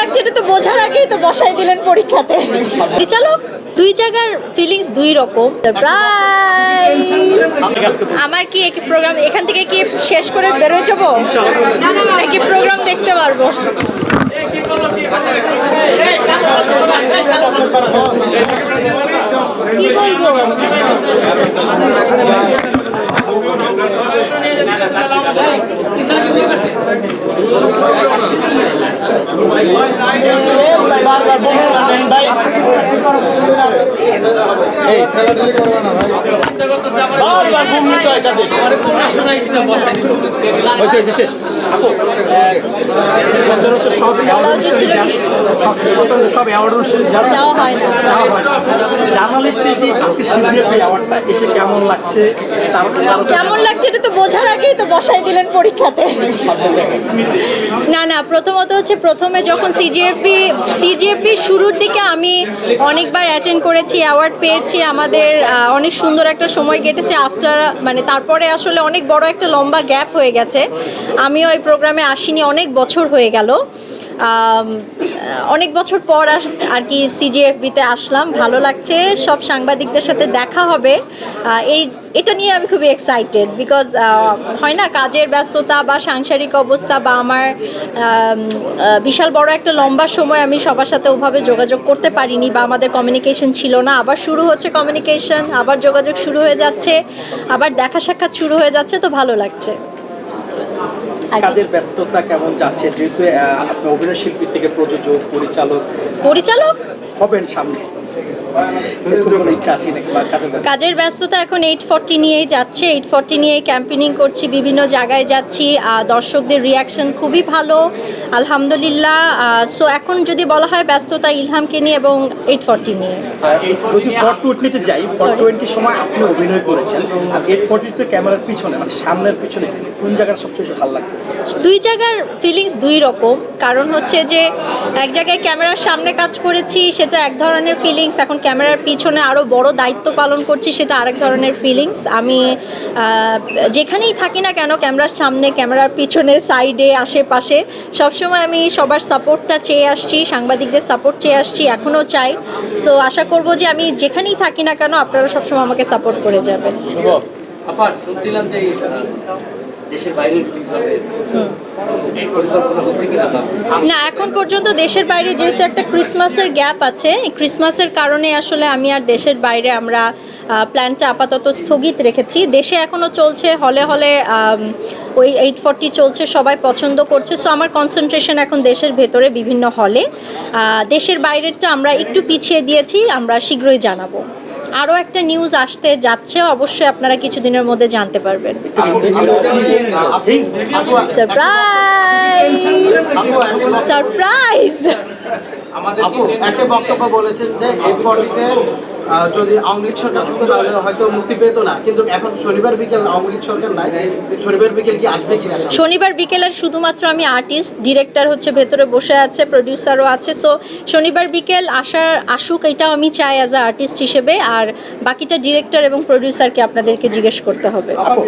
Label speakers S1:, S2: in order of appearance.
S1: লাগছে, এটা তো বোঝার আগেই তো বসাই দিলেন পরীক্ষাতে। পরিচালক দুই জায়গার ফিলিংস দুই রকম। আমার কি এক প্রোগ্রাম এখান থেকে কি শেষ করে বেরোয় যাব? নাকি প্রোগ্রাম দেখতে পারব। কি বলব?
S2: শেষ। সচরাচর সব
S1: বলা উচিত ছিল কি?
S2: সচরাচর সব অ্যাওয়ার্ড অনুষ্ঠানে
S1: যাওয়া হয় না।
S2: জার্নালিস্টের যে আজকে সিজিএফ অ্যাওয়ার্ডটা এসে কেমন লাগছে? তার তার
S1: কেমন লাগছে এটা তো বোঝার আগেই তো বসাই দিলেন পরীক্ষাতে। না না প্রথমত হচ্ছে প্রথমে যখন সিজিএফবি সিজিএফবি শুরুর দিকে আমি অনেকবার অ্যাটেন্ড করেছি অ্যাওয়ার্ড পেয়েছি আমাদের অনেক সুন্দর একটা সময় কেটেছে আফটার মানে তারপরে আসলে অনেক বড় একটা লম্বা গ্যাপ হয়ে গেছে। আমিও ওই প্রোগ্রামে আসিনি, অনেক বছর হয়ে গেল। অনেক বছর পর আর কি সিজিএফবিতে আসলাম। ভালো লাগছে, সব সাংবাদিকদের সাথে দেখা হবে। এই, এটা নিয়ে আমি খুবই এক্সাইটেড বিকজ হয় না, কাজের ব্যস্ততা বা সাংসারিক অবস্থা বা আমার বিশাল বড় একটা লম্বা সময় আমি সবার সাথে ওভাবে যোগাযোগ করতে পারিনি বা আমাদের কমিউনিকেশন ছিল না। আবার শুরু হচ্ছে কমিউনিকেশন আবার যোগাযোগ শুরু হয়ে যাচ্ছে, আবার দেখা সাক্ষাৎ শুরু হয়ে যাচ্ছে, তো ভালো লাগছে।
S2: কাজের ব্যস্ততা কেমন যাচ্ছে? যেহেতু আপনি অভিনয় শিল্পী থেকে প্রযোজক পরিচালক
S1: পরিচালক?
S2: হবেন সামনে। কাজের ব্যস্ততা?
S1: এখন এইট ফর্টি নিয়েই যাচ্ছে। এইট ফর্টি নিয়ে ক্যাম্পেনিং করছি বিভিন্ন জায়গায় যাচ্ছি। দর্শকদের রিয়াকশন খুবই ভালো আলহামদুলিল্লাহ। সো এখন যদি বলা হয় ব্যস্ততা ইলহামকে নিয়ে এবং এইট ফর্টি নিয়ে।
S2: যদি ফর টোয়েন্টিতে যাই ফর টোয়েন্টির সময় আপনি অভিনয় করেছেন। আর এইট ফর্টিতে ক্যামেরার পিছনে মানে সামনের পিছনে কোন জায়গাটা সবচেয়ে ভালো
S1: দুই জায়গার ফিলিংস দুই রকম। কারণ হচ্ছে যে এক জায়গায় ক্যামেরার সামনে কাজ করেছি সেটা এক ধরনের ফিলিংস এখন ক্যামেরার পিছনে আরও বড় দায়িত্ব পালন করছি, সেটা আরেক ধরনের ফিলিংস আমি যেখানেই থাকি না কেন, ক্যামেরার সামনে, ক্যামেরার পিছনে সাইডে আশেপাশে, সবসময় আমি সবার সাপোর্টটা চেয়ে আসছি, সাংবাদিকদের সাপোর্ট চেয়ে আসছি, এখনও চাই। সো আশা করব যে আমি যেখানেই থাকি না কেন, আপনারা সবসময় আমাকে সাপোর্ট করে যাবেন। না, এখন পর্যন্ত দেশের বাইরে যেহেতু একটা ক্রিসমাসের গ্যাপ আছে ক্রিসমাসের কারণে আসলে আমি আর দেশের বাইরে আমরা প্ল্যানটা আপাতত স্থগিত রেখেছি। দেশে এখনও চলছে, হলে হলে ওই এইট ফর্টি চলছে, সবাই পছন্দ করছে। সো আমার কনসেন্ট্রেশন এখন দেশের ভেতরে বিভিন্ন হলে। দেশের বাইরেরটা আমরা একটু পিছিয়ে দিয়েছি, আমরা শীঘ্রই জানাব। আরও একটা নিউজ আসতে যাচ্ছে, অবশ্যই আপনারা কিছুদিনের মধ্যে জানতে পারবেন। সারপ্রাইজ
S3: আপু, একটা বক্তব্য বলেছেন যে এই ফর্টিতে যদি আওয়ামী লীগ সরকার থাকতো তাহলে হয়তো মুক্তি পেত না। কিন্তু এখন শনিবার বিকেল আওয়ামী লীগ সরকার নাই। শনিবার বিকেল কি আসবে কিনা না।
S1: শনিবার বিকেলে শুধুমাত্র আমি আর্টিস্ট ডিরেক্টর হচ্ছে ভেতরে বসে আছে প্রডিউসারও আছে। সো শনিবার বিকেল আসার আসুক এটাও আমি চাই অ্যাজ আ আর্টিস্ট হিসেবে। আর বাকিটা ডিরেক্টর এবং প্রডিউসারকে আপনাদেরকে জিজ্ঞেস করতে হবে।